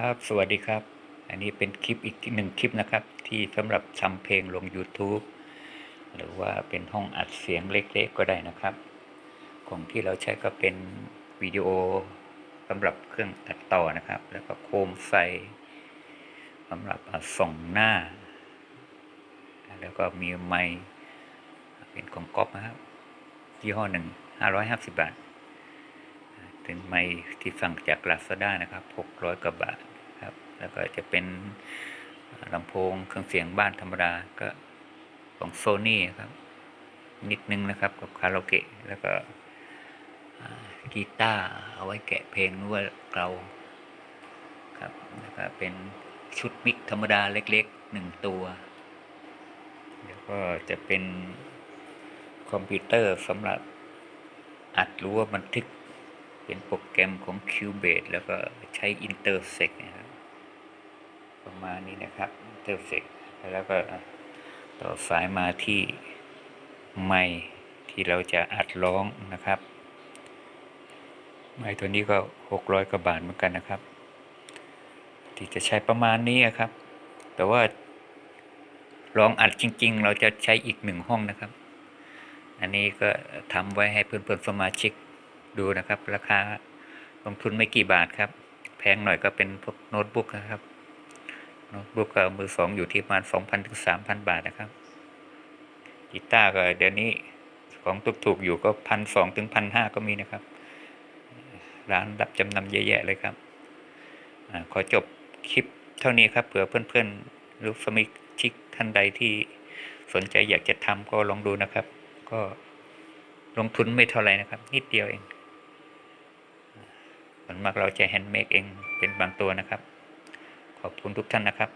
ครับ สวัสดีครับ อันนี้เป็นคลิปอีกหนึ่งคลิปนะครับ ที่สำหรับทำเพลงลง YouTube หรือว่าเป็นห้องอัดเสียงเล็กๆก็ได้นะครับ ของที่เราใช้ก็เป็นวิดีโอสำหรับเครื่องตัดต่อนะครับ แล้วก็โคมไฟสำหรับส่องหน้า แล้วก็มีไมค์เป็นของก๊อปนะครับยี่ห้อหนึ่งห้าร้อยห้าสิบบาท เป็นไมค์ที่ฟังจาก Lazada นะครับ 600 กว่าบาทครับ แล้วก็จะเป็นลำโพงเครื่องเสียงบ้านธรรมดาก็ของ Sony ครับ นิดนึงนะครับกับคาราโอเกะแล้วก็กีตาร์เอาไว้แกะเพลงหรือว่าเกลาครับแล้วก็เป็นชุดมิกธรรมดาเล็กๆหนึ่งตัว แล้วก็จะเป็นคอมพิวเตอร์สำหรับอัดหรือว่าบันทึก เป็นโปรแกรมของ Cubase แล้วก็ใช้ Intersect นะครับ ประมาณนี้นะครับ Intersect แล้วก็ต่อสายมาที่ไมค์ที่เราจะอัดร้องนะครับ ไมค์ตัวนี้ก็ 600กว่าบาทเหมือนกันนะครับ ที่จะใช้ประมาณนี้ครับ แต่ว่าลองอัดจริง ๆ เราจะใช้อีกหนึ่งห้องนะครับ อันนี้ก็ทำไว้ให้เพื่อนๆสมาชิก ดูนะครับ ราคาลงทุนไม่กี่บาทครับ แพงหน่อยก็เป็นพวกโน้ตบุ๊กนะครับโน้ตบุ๊กก็มือสองอยู่ที่ประมาณสองพันถึงสามพันบาทนะครับกีตาร์ก็เดี๋ยวนี้ของถูกๆอยู่ก็พันสองถึงพันห้าก็มีนะครับ ร้านรับจำนำเยอะแยะเลยครับอขอจบคลิปเท่านี้ครับเผื่อเพื่อนๆหรือสมาชิกท่านใดที่สนใจอยากจะทำก็ลองดูนะครับ ก็ลงทุนไม่เท่าไหร่นะครับ นิดเดียวเอง ส่วนมากเราจะแฮนด์เมดเองเป็นบางตัวนะครับ ขอบคุณทุกท่านนะครับ